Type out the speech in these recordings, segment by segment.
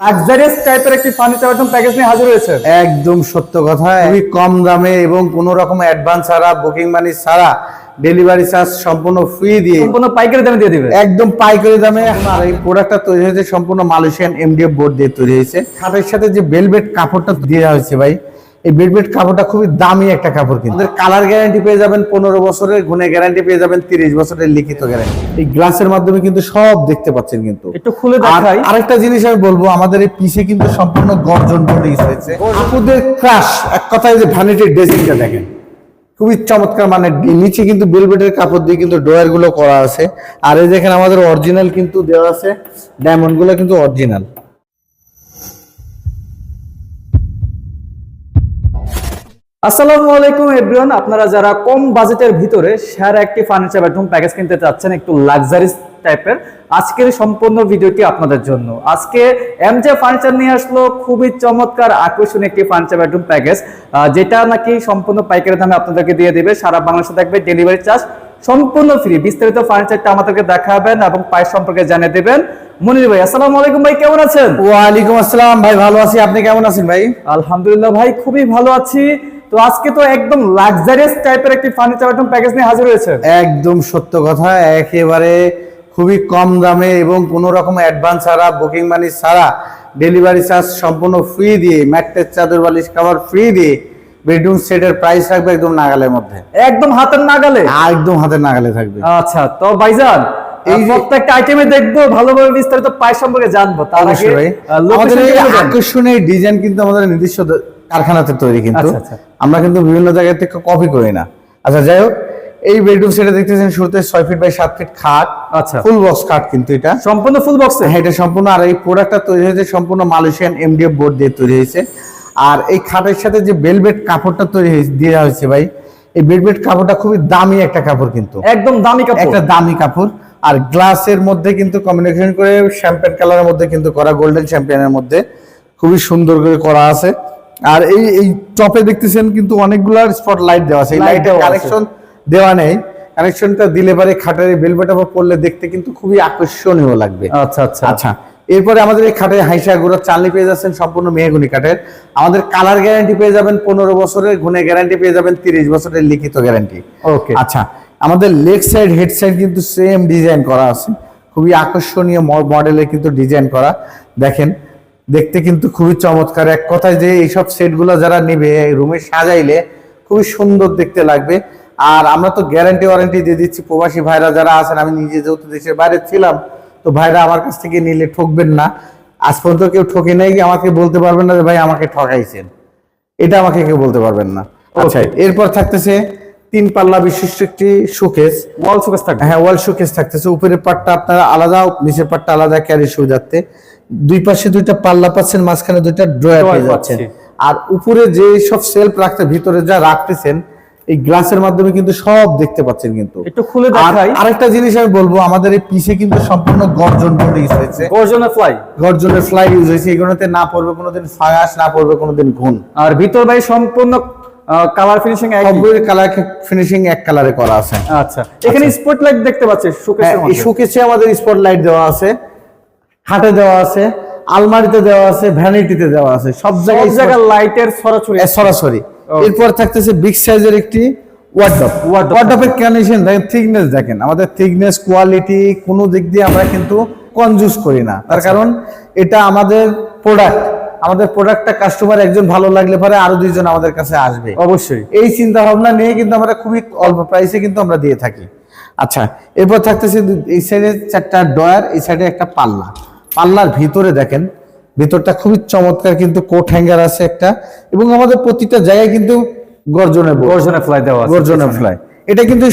Luxurious টাইপের একটি furniture একদম প্যাকেজ নিয়ে হাজির হয়েছে। একদম সত্য কথা খুবই কম দামে এবং কোনো রকম অ্যাডভান্স ছাড়া বুকিং মানি ছাড়া ডেলিভারি চার্জ সম্পূর্ণ ফ্রি দিয়ে সম্পূর্ণ পাইকারি দামে দিয়ে দিবে। একদম পাইকারি দামে আর এই প্রোডাক্টটা তৈরি হয়েছে সম্পূর্ণ মালয়েশিয়ান এমডিএফ বোর্ড দিয়ে তৈরি হয়েছে। খাটের সাথে যে বেলভেট কাপড়টা দেওয়া হয়েছে ভাই এই বেলভেট কাপড়টা খুবই দামি একটা কাপড় কিন্তু। কালার গ্যারান্টি পেয়ে যাবেন পনেরো বছরের গুণে গ্যারান্টি পেয়ে যাবেন তিরিশ বছরের লিখিত গ্যারান্টি এই গ্লাসের মাধ্যমে কিন্তু সব দেখতে পাচ্ছেন কিন্তু। একটু খুলে দেখাই। আরেকটা জিনিস আমি বলব আমাদের এই পিসে কিন্তু সম্পূর্ণ গর্জন বোর্ড হয়েছে। আপুদের ক্রাশ এক কথায় যে ভ্যানিটির ড্রেসিংটা দেখেন। খুবই চমৎকার মানে নিচে কিন্তু বেলভেটের কাপড় দিয়ে কিন্তু ড্রয়ারগুলো করা আছে। আর এই দেখেন আমাদের অরিজিনাল কিন্তু দেওয়া আছে ডায়মন্ডগুলো কিন্তু অরিজিনাল আসসালামু আলাইকুম এভরিওয়ান। আপনারা যারা কম বাজেটের ভিতরে সেরা একটি ফার্নিচার বেডরুম প্যাকেজ কিনতে চাচ্ছেন একটু লাক্সারিস টাইপের আজকের সম্পূর্ণ ভিডিওটি আপনাদের জন্য। আজকে এমজে ফার্নিচার নিয়ে আসলো খুবই চমৎকার আকর্ষণীয় একটি ফার্নিচার বেডরুম প্যাকেজ যেটা নাকি সম্পূর্ণ পাইকারি দামে আপনাদেরকে দিয়ে দিবে। সারা বাংলাদেশে থাকবে ডেলিভারি চার্জ সম্পূর্ণ ফ্রি বিস্তারিত ফার্নিচারটা আমাদেরকে দেখাবেন এবং প্রাইস সম্পর্কে জানিয়ে দেবেন। মনির ভাই আসসালামু আলাইকুম ভাই কেমন আছেন? ওয়ালাইকুম আসসালাম ভাই ভালো আছি। আপনি কেমন আছেন ভাই? আলহামদুলিল্লাহ ভাই খুবই ভালো আছি। তো আজকে তো একদম লাক্সারিয়াস টাইপের একটি ফার্নিচার আইটেম প্যাকেজ নিয়ে হাজির হয়েছে একদম সত্য কথা একেবারে খুবই কম দামে এবং কোনো রকম অ্যাডভান্স ছাড়া বুকিং মানি ছাড়া ডেলিভারি চার্জ সম্পূর্ণ ফ্রি দিয়ে ম্যাট্রেস চাদর বালিশ কাভার ফ্রি দিয়ে বেডরুম সেটের প্রাইস থাকবে একদম নাগালের মধ্যে। একদম হাতের নাগালে? একদম হাতের নাগালে থাকবে। আচ্ছা তো ভাইজান এই প্রত্যেকটা আইটেমে দেখব ভালোভাবে বিস্তারিত প্রাইস সম্পর্কে জানব তার আগে আমাদের এই। আকর্ষণীয় ডিজাইন কিন্তু আমাদের দ- কারখানাতে তৈরি কিন্তু। আচ্ছা, আচ্ছা। আমরা কিন্তু বিভিন্ন জায়গা থেকে কপি করি না। আচ্ছা যাই হোক এই বেডরুম সেটা দেখতেছেন শুরুতে ছয় ফিট বাই সাত ফিট খাট আচ্ছা। ফুল বক্স খাট কিন্তু এটা। সম্পূর্ণ ফুল বক্সে হ্যাঁ এটা সম্পূর্ণ। আর এই প্রোডাক্টটা তৈরি হয়েছে সম্পূর্ণ মালয়েশিয়ান এমডিএফ বোর্ড দিয়ে তৈরি হয়েছে। আর এই খাটের সাথে যে বেলভেট কাপড়টা তৈরি দেওয়া হয়েছে ভাই এই বেলভেট কাপড়টা খুবই দামি একটা কাপড় কিন্তু। একদম দামি কাপড়। একটা দামি কাপড়। আর গ্লাসের মধ্যে কিন্তু কম্বিনেশন করে শ্যাম্পেন কালারের মধ্যে কিন্তু করা গোল্ডেন চ্যাম্পিয়নের মধ্যে। খুবই সুন্দর করে করা আছে। আর এই এই টপে দেখতেছেন কিন্তু অনেকগুলা স্পট লাইট দেওয়া আছে। এই লাইটের দেওয়া কানেকশন দেওয়া নেই। কানেকশনটা দিলে পরে খাটের আবার পড়লে দেখতে কিন্তু খুবই আকর্ষণীয় লাগবে। আচ্ছা আচ্ছা। আচ্ছা এরপরে আমাদের এই খাটের হাইসা গুঁড়ো চালনি পেয়ে যাচ্ছেন সম্পূর্ণ মেহগুনি কাঠের। আমাদের কালার গ্যারান্টি পেয়ে যাবেন পনেরো বছরের গুণে গ্যারান্টি পেয়ে যাবেন তিরিশ বছরের লিখিত গ্যারান্টি ওকে আচ্ছা আমাদের লেগ সাইড হেড সাইড কিন্তু সেম ডিজাইন করা আছে। খুবই আকর্ষণীয় মডেলের কিন্তু ডিজাইন করা। দেখেন দেখতে কিন্তু খুবই চমৎকার। এক কথায় যে এইসব সেটগুলো যারা নেবে রুমে সাজাইলে খুবই সুন্দর দেখতে লাগবে। আর আমরা তো গ্যারান্টি ওয়ারেন্টি দিয়ে দিচ্ছি প্রবাসী ভাইরা যারা আছেন আমি নিজে যেহেতু দেশের বাইরে ছিলাম তো ভাইরা আমার কাছ থেকে নিলে ঠকবেন না। আজ পর্যন্ত কেউ ঠকে নাই কি আমাকে বলতে পারবেন না যে ভাই আমাকে ঠকাইছেন। এটা আমাকে কেউ বলতে পারবেন না। আচ্ছা। এরপর থাকতেছে তিন পাল্লা বিশিষ্ট একটি শোকেস ওয়াল সুকেস থাকবে। হ্যাঁ ওয়াল শোকেস থাকতেছে। উপরের পাটটা আপনারা আলাদা নিচের পাটটা আলাদা ক্যারি সুবিধার্থে দুই পাশে দুইটা পাল্লা পাচ্ছেন মাঝখানে দুইটা ড্রয়ার পেয়ে যাচ্ছেন। আর উপরে যে সব সেলফ রাখতে ভিতরে যা রাখতেছেন এই গ্লাসের মাধ্যমে কিন্তু সব দেখতে পাচ্ছেন কিন্তু। একটু খুলে দেখাই। আরেকটা জিনিস আমি বলব আমাদের এই পিসে কিন্তু সম্পূর্ণ গর্জন বোর্ড ইউজ হয়েছে। গর্জনের ফ্লাই গর্জনের ফ্লাই ইউজ হয়েছে এগুলোতে না পড়বে কোনোদিন ফায়াস না পড়বে কোনোদিন ঘুণ আর ভিতর ভাই সম্পূর্ণ কালার ফিনিশিং সবগুলো কালার ফিনিশিং এক কালারে করা আছে। আচ্ছা এখানে স্পটলাইট দেখতে পাচ্ছেন হ্যাঁ, শোকেসে আমাদের স্পট লাইট দেওয়া আছে। খাটে দেওয়া আছে আলমারিতে দেওয়া আছে ভ্যানিটিতে দেওয়া আছে সব জায়গায় জায়গায় লাইটের এ, সরাসরি। এরপর থাকতেছে বিগ সাইজের একটি ওয়ার্ডরোব Wardrobe ওয়ার্ডরোবের কন্ডিশন দেখেন থিকনেস দেখেন আমাদের থিকনেস কোয়ালিটি কোনো দিক দিয়ে আমরা কিন্তু কনজুস করি না। তার কারণ এটা আমাদের প্রোডাক্ট আমাদের প্রোডাক্টটা কাস্টমার একজন ভালো লাগলে পরে আরও দুইজন আমাদের কাছে আসবে। অবশ্যই। এই চিন্তা ভাবনা নিয়ে কিন্তু আমরা খুবই অল্প প্রাইসে কিন্তু আমরা দিয়ে থাকি। আচ্ছা এরপর থাকতেছে এই সাইডে চারটা ডয়ার এই সাইডে একটা পাল্লা। পাল্লার ভিতরে দেখেন ভিতরটা খুবই চমৎকার কিন্তু কোট হ্যাঙ্গার আছে একটা এবং আমাদের প্রতিটা জায়গায় কিন্তু গর্জনের board, গর্জনের ফ্লাই দেওয়া আছে গর্জনের ফ্লাই এটা কিন্তু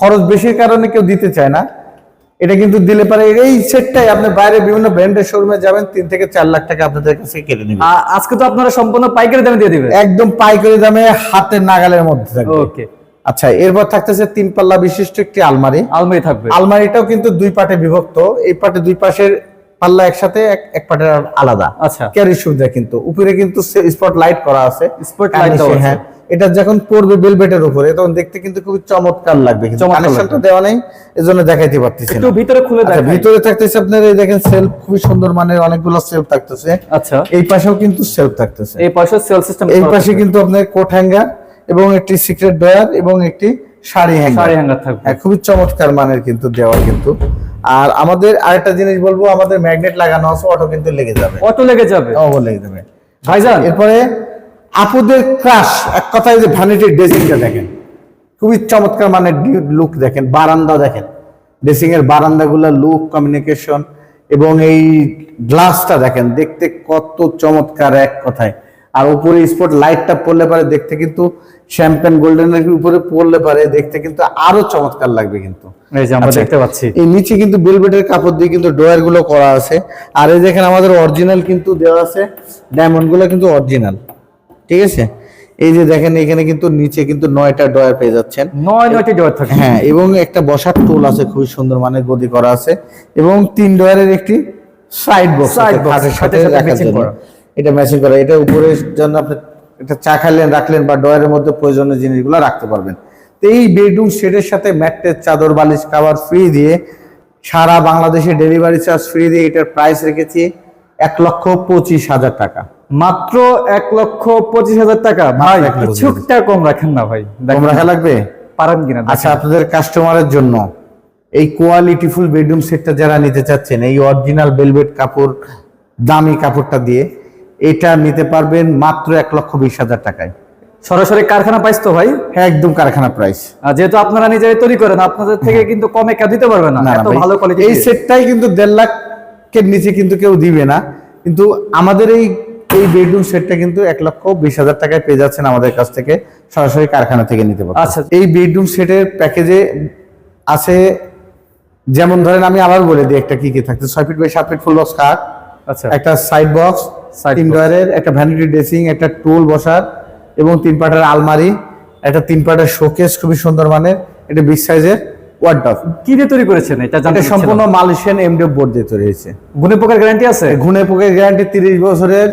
খরচ বেশির কারণে কেউ দিতে চায় না। এটা কিন্তু দিলে পারে এই সেটটাই আপনি বাইরে বিভিন্ন ব্র্যান্ডের শোরুমে যাবেন তিন থেকে চার লাখ টাকা আপনাদের কাছে কেটে নেবেন আজকে তো আপনারা সম্পূর্ণ পাইকারি দামে দিয়ে দিবেন। একদম পাইকারি দামে হাতের নাগালের মধ্যে থাকবে। ওকে। আচ্ছা এরপর থাকতেছে তিন পাল্লা বিশিষ্ট একটি আলমারি। আলমারি থাকবে। আলমারিটাও কিন্তু দুই পাটে বিভক্ত। এই পাটে দুই পাশের পাল্লা একসাথে এক- পাটের আলাদা। আচ্ছা। ক্যারি সুবিধা কিন্তু। উপরে কিন্তু স্পট লাইট করা আছে। দেওয়া আছে। হ্যাঁ। এটা যখন পড়বে বেলভেটের উপরে তখন দেখতে কিন্তু খুবই চমৎকার লাগবে। কিন্তু কানেকশনটা দেওয়া নেই এজন্য দেখাইতে পারতেছি একটু ভিতরে খুলে আচ্ছা, দেখাই। ভিতরে থাকতেছে আপনার এই দেখেন সেলফ খুব সুন্দর মানের অনেকগুলো সেলফ থাকতেছে। আচ্ছা। এই পাশেও কিন্তু সেলফ থাকতেছে। এই পাশে সেল সিস্টেম এই পাশে কিন্তু আপনার কোট হ্যাঙ্গার এবং একটি সিক্রেট ডয়ার এবং একটি শাড়ি হ্যাঙ্গার শাড়ি হ্যাঙ্গার থাকবে। হ্যাঁ, খুবই চমৎকার মানের কিন্তু দেওয়া কিন্তু। আর আমাদের আরেকটা জিনিস বলব আমাদের ম্যাগনেট লাগানো আছে অটো কিন্তু লেগে যাবে। অটো লেগে যাবে? অটো লেগে যাবে। ভাইজান? এরপরে আপুদের ক্রাশ এক কথায় যে ভ্যানিটির ড্রেসিংটা দেখেন। খুবই চমৎকার মানের লুক দেখেন বারান্দা দেখেন। ড্রেসিং এর বারান্দাগুলো লুক কমিউনিকেশন এবং এই গ্লাসটা দেখেন দেখতে কত চমৎকার এক কথায়। আর উপরে স্পট লাইটটা পড়লে পারে দেখতে কিন্তু শ্যাম্পেন গোল্ডেনের উপরে পড়লে পারে দেখতে কিন্তু আরও চমৎকার লাগবে কিন্তু। এই যে আমরা আচ্ছা। দেখতে পাচ্ছি। এই নিচে কিন্তু বেলভেটের কাপড় দিয়ে কিন্তু ডয়ারগুলো করা আছে। আর এই দেখেন আমাদের অরিজিনাল কিন্তু দেওয়া আছে ডায়মন্ডগুলো কিন্তু অরিজিনাল ঠিক আছে? এই যে দেখেন এখানে কিন্তু নিচে কিন্তু নয়টা ডয়ার পেয়ে যাচ্ছেন। নয় নয়টি ডোর থাকবে হ্যাঁ এবং একটা বসার টুল আছে খুবই সুন্দর মানে গদি করা আছে। এবং তিন ডয়ারের একটি সাইড বক্স খাটের সাথে সাথে সাথে রাখার জন্য। এটা ম্যাচিং করা। এটা উপরে জন্য আপনি এটা চা খাইলেন রাখলেন বা ডয়ারের মধ্যে প্রয়োজনীয় জিনিসগুলো রাখতে পারবেন। তো এই বেডরুম সেটের সাথে ম্যাট্রেস চাদর বালিশ খাবার ফ্রি দিয়ে সারা বাংলাদেশে ডেলিভারি চার্জ ফ্রি দিয়ে এটার প্রাইস রেখেছি এক লক্ষ পঁচিশ হাজার টাকা। মাত্র এক লক্ষ পঁচিশ হাজার টাকা? ভাই কিছুটা কম রাখেন না ভাই। কম রাখা লাগবে? পারেন কিনা আচ্ছা আপনাদের কাস্টমারের জন্য এই কোয়ালিটিফুল বেডরুম সেটটা যারা নিতে চাচ্ছেন এই অরিজিনাল বেলভেট কাপড় দামি কাপড়টা দিয়ে এটা নিতে পারবেন মাত্র এক লক্ষ বিশ হাজার টাকায়। সরাসরি কারখানা প্রাইস তো ভাই? হ্যাঁ একদম কারখানা প্রাইস আর যেহেতু আপনারা নিজেরাই তৈরি করেন আপনাদের থেকে কিন্তু কমে কেউ দিতে পারবে না। এত ভালো কোয়ালিটি এই সেটটাই কিন্তু দেড় লাখের নিচে কিন্তু কেউ দিবে না। কিন্তু আমাদের এই এই বেডরুম সেটটা কিন্তু এক লক্ষ বিশ হাজার টাকায় পেয়ে যাচ্ছেন আমাদের কাছ থেকে সরাসরি কারখানা থেকে নিতে পারবেন। আচ্ছা। এই বেডরুম সেটের প্যাকেজে আছে যেমন ধরেন আমি আবার বলে দিই একটা কি কি থাকছে ছয় ফিট বাই সাত ফিট ফুল বক্স কাঠ আচ্ছা। একটা সাইড বক্স তিন। ডয়ারের একটা ভ্যানিটি ড্রেসিং একটা টুল বসার এবং তিন পাটের আলমারি একটা তিন পাটের শোকেস খুবই সুন্দর মানের এটা বিগ সাইজের ওয়ার্ডরোব কি দিয়ে তৈরি করেছেন? এটা জানতে সম্পূর্ণ মালয়েশিয়ান এমডিএফ বোর্ড দিয়ে তৈরি হয়েছে। গুণে পোকার গ্যারান্টি আছে? পোকের গ্যারান্টি তিরিশ বছরের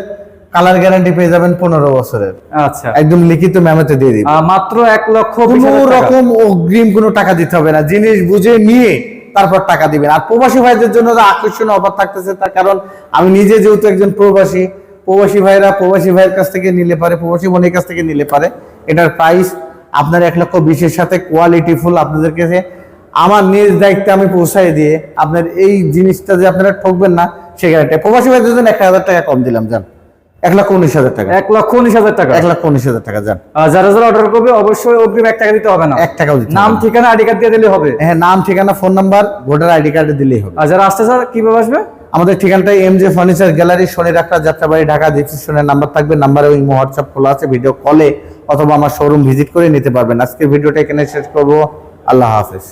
কালার গ্যারান্টি পেয়ে যাবেন পনেরো বছরের। আচ্ছা। একদম লিখিত মেমোতে দিয়ে দিই মাত্র এক লক্ষ কোনো রকম অগ্রিম কোনো টাকা দিতে হবে না। জিনিস বুঝে নিয়ে তারপর টাকা দিবেন। আর প্রবাসী ভাইদের জন্য আকর্ষণীয় অফার থাকতেছে, তার কারণ আমি নিজে যেহেতু একজন প্রবাসী প্রবাসী ভাইরা প্রবাসী ভাইয়ের কাছ থেকে নিলে পারে, প্রবাসী বোনের কাছ থেকে নিলে পারে। এটার প্রাইস আপনার এক লক্ষ বিশের সাথে কোয়ালিটি ফুল আপনাদের কাছে। আমার নিজ দায়িত্বে আমি পৌঁছাই দিয়ে আপনার এই জিনিসটা যে আপনারা ঠকবেন না, সে গ্যারান্টি প্রবাসী ভাইদের জন্য এক হাজার টাকা কম দিলাম যান এক লক্ষ উনিশ হাজার টাকা। এক লক্ষ উনিশ হাজার টাকা। এক লক্ষ উনিশ হাজার টাকা যান। যারা যারা অর্ডার করবে অবশ্যই অগ্রিম এক টাকা দিতে হবে না। এক টাকাও দিতে নাম ঠিকানা আইডি কার্ড দিয়ে দিলে হবে। হ্যাঁ নাম ঠিকানা ফোন নাম্বার ভোটার আইডি কার্ডে দিলেই হবে। আর যারা আসতে স্যার কীভাবে আসবে? আমাদের ঠিকানাটা এম জে ফার্নিচার গ্যালারি শনি রাখা যাত্রাবাড়ি ঢাকা ডিসক্রিপশনের নাম্বার থাকবে নাম্বারে ওই হোয়াটসঅ্যাপ খোলা আছে ভিডিও কলে অথবা আমার শোরুম ভিজিট করে নিতে পারবেন। আজকের ভিডিওটা এখানে শেষ করব। আল্লাহ হাফেজ।